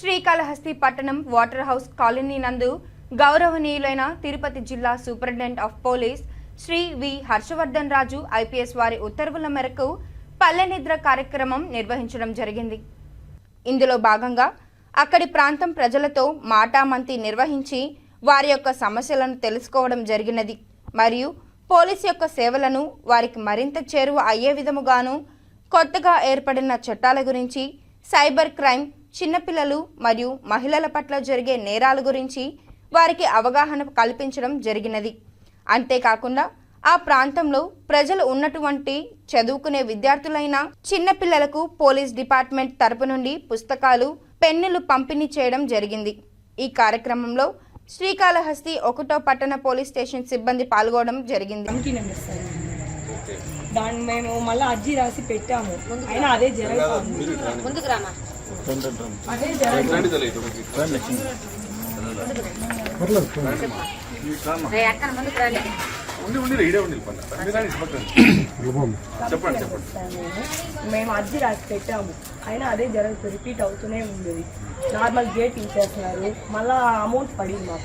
శ్రీకాళహస్తి పట్టణం water house colony నందు గౌరవనీయులైన తిరుపతి జిల్లా superintendent of police Shri V Harshavardhan Raju IPS వారి ఉత్తర్వుల మేరకు పల్లె నిద్ర కార్యక్రమం నిర్వహించడం జరిగింది. ఇందులో భాగంగా అక్కడి ప్రాంతం ప్రజలతో మాటామంతి నిర్వహించి వారి యొక్క సమస్యలను తెలుసుకోవడం జరిగినది. మరియు పోలీస్ యొక్క సేవలను వారికి మరింత చేరువ అయ్యే విధముగాను కొత్తగా ఏర్పడిన చట్టాల గురించి సైబర్ క్రైమ్ చిన్నపిల్లలు మరియు మహిళల పట్ల జరిగే నేరాల గురించి వారికి అవగాహన కల్పించడం జరిగినది. అంతేకాకుండా ఆ ప్రాంతంలో ప్రజలు ఉన్నటువంటి చదువుకునే విద్యార్థులైన చిన్నపిల్లలకు పోలీస్ డిపార్ట్మెంట్ తరపు నుండి పుస్తకాలు పెన్నులు పంపిణీ చేయడం జరిగింది. ఈ కార్యక్రమంలో శ్రీకాళహస్తి ఒకటో పట్టణ పోలీస్ స్టేషన్ సిబ్బంది పాల్గొనడం జరిగింది. దాన్ని మేము మళ్ళీ అర్జీ రాసి పెట్టాము. అయినా అదే జరుగుతుంది మేము అర్జీ రాసి పెట్టాము. అయినా అదే జరుగుతుంది రిపీట్ అవుతూనే ఉండేది. నార్మల్ గేట్ ఇచ్చేస్తున్నారు మళ్ళా అమౌంట్ పడింది మా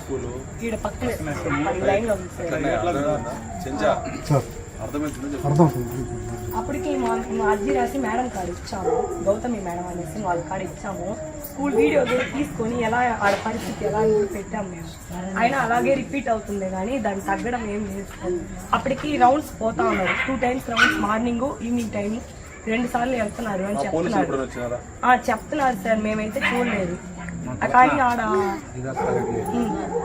స్కూలు ఈడ పక్కనే లైన్లో అప్పటికి మా మా అర్జీ రాసి మేడం కాడ ఇచ్చాము. గౌతమి మేడం అనేసి వాళ్ళ కాడ ఇచ్చాము. స్కూల్ వీడియో కూడా తీసుకొని ఎలా ఆడ పరిస్థితి ఎలా పెట్టాము మేము. అయినా అలాగే రిపీట్ అవుతుంది కానీ దాన్ని తగ్గడం ఏం లేదు. అప్పటికి రౌండ్స్ పోతా ఉన్నారు. Two times rounds morning evening time రెండు సార్లు వెళ్తున్నారు అని చెప్తున్నారు. చెప్తున్నారు సార్. మేమైతే చూడలేదు. ఆ, కానీ ఆడ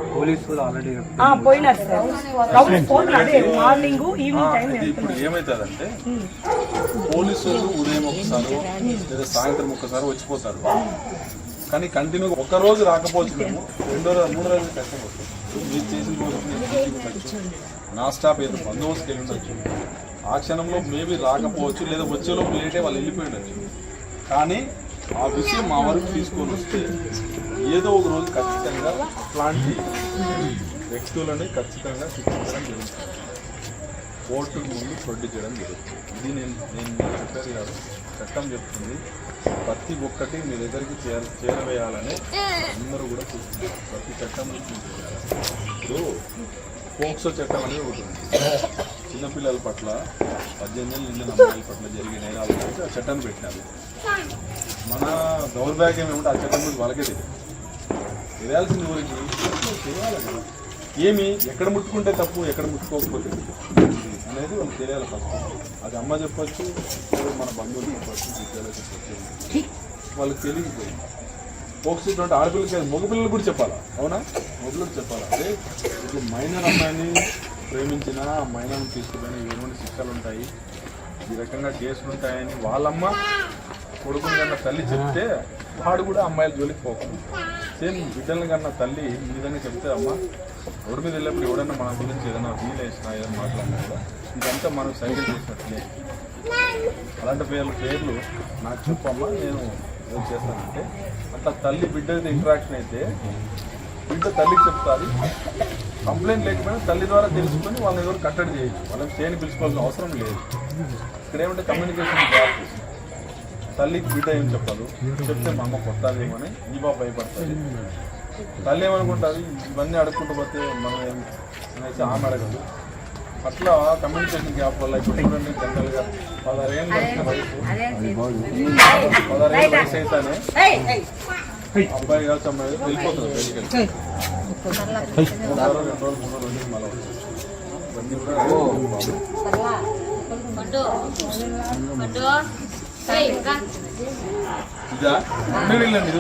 ఉమ్. పోలీసులు ఆల్రెడీ ఆ, పోయినారు సార్ రౌండ్స్ పోతున్నారు అదే మార్నింగ్ ఈవినింగ్ టైం ఇది ఇప్పుడు ఏమవుతుందంటే. పోలీసులు ఉదయం ఒకసారి లేదా సాయంత్రం ఒకసారి వచ్చిపోతారు కానీ కంటిన్యూ ఒక రోజు రాకపోతున్నాము రెండో రోజు మూడో రోజు కష్టం వస్తుంది మీరు చేసిన రోజు. నా స్టాప్ ఏదో బందోబస్తుకి వెళ్ళి ఉండొచ్చు ఆ క్షణంలో మేబీ రాకపోవచ్చు లేదా వచ్చేలోపు లేటే వాళ్ళు వెళ్ళిపోయి ఉండొచ్చు కానీ ఆ విషయం మా వరకు తీసుకొని వస్తే ఏదో ఒక రోజు ఖచ్చితంగా అట్లాంటి వ్యక్తులని ఖచ్చితంగా శిక్షించడం జరుగుతుంది కోర్టు ముందు ప్రొడ్యూ చేయడం జరుగుతుంది. ఇది నేను నేను మీకు చెప్పారు కాదు చట్టం చెప్తుంది. ప్రతి ఒక్కటి మీ దగ్గరికి చేర చేరవేయాలని అందరూ కూడా చూస్తున్నారు. ప్రతి చట్టం ఇప్పుడు పోక్సో చట్టం అనేది ఒకటి ఉంది. చిన్నపిల్లల పట్ల పద్దెనిమిది ఏళ్ళు నిండిన అమ్మాయిల పట్ల జరిగే నేరాల గురించి ఆ చట్టాన్ని పెట్టినారు. మన దౌర్భాగ్యం ఏమంటే ఆ చట్టం గురించి వాళ్ళకే తెలియదు. తెలియాల్సింది గురించి తెలియాలి కదా. ఏమి? ఎక్కడ ముట్టుకుంటే తప్పు ఎక్కడ ముట్టుకోకపోతే అనేది వాళ్ళకి తెలియాలి ఫస్ట్. అది అమ్మ చెప్పచ్చు మన బంధువులు చెప్పచ్చు విద్యాలయం చెప్పచ్చు. వాళ్ళకి తెలియకపోయింది. పోక్సిట్ అంటే ఆడపిల్లకి మగపిల్లలు కూడా చెప్పాలా? అవునా? మగపిల్లలు చెప్పాలా? అదే ఇప్పుడు మైనర్ అమ్మాయిని ప్రేమించిన మైనం మైనర్ని తీసుకుపోయిన ఎటువంటి శిక్షలు ఉంటాయి ఈ రకంగా కేసులు ఉంటాయని వాళ్ళమ్మ కొడుకుని కన్నా తల్లి చెప్తే వాడు కూడా అమ్మాయిల జోలికి పోకుండా సేమ్ బిడ్డల్ని కన్నా తల్లి ఈ విధంగా చెప్తే అమ్మ రోడ్డు మీద వెళ్ళినప్పుడు ఎవడన్నా మన గురించి ఏదైనా వీల్ వేసినా ఏదైనా మాట్లాడినా కూడా ఇదంతా మనం సైకిల్ చేసినట్లే. అలాంటి పేర్ల పేర్లు నాకు చెప్పమ్మా నేను ఏం చేస్తానంటే. అట్లా తల్లి బిడ్డది ఇంటరాక్షన్ అయితే బిడ్డ తల్లికి చెప్తాది కంప్లైంట్ లేకపోయినా తల్లి ద్వారా తెలుసుకొని వాళ్ళని ఎవరు కట్టడి చేయొచ్చు. వాళ్ళని చేయని పిలుచుకోవాల్సిన అవసరం లేదు. ఇక్కడ ఏమంటే కమ్యూనికేషన్ గ్యాప్ తల్లికి బిడ్డ ఏం చెప్పదు? చెప్తే మా అమ్మ కొట్టాలేమని ఈ బాబు భయపడుతుంది తల్లి ఏమనుకుంటుంది? ఇవన్నీ అడుక్కుంటూ పోతే మనం ఏం అనేసి ఆమె అడగదు. అట్లా కమ్యూనికేషన్ గ్యాప్ వల్ల ఇప్పుడు చూడండి జనరల్గా పదహారు ఏళ్ళు వయసు. పదహారు ఏళ్ళ వయసు అయితేనే అబ్బాయి కావచ్చు అమ్మాయి వెళ్ళిపోతుంది ఇదా? రెండు వెళ్ళండి.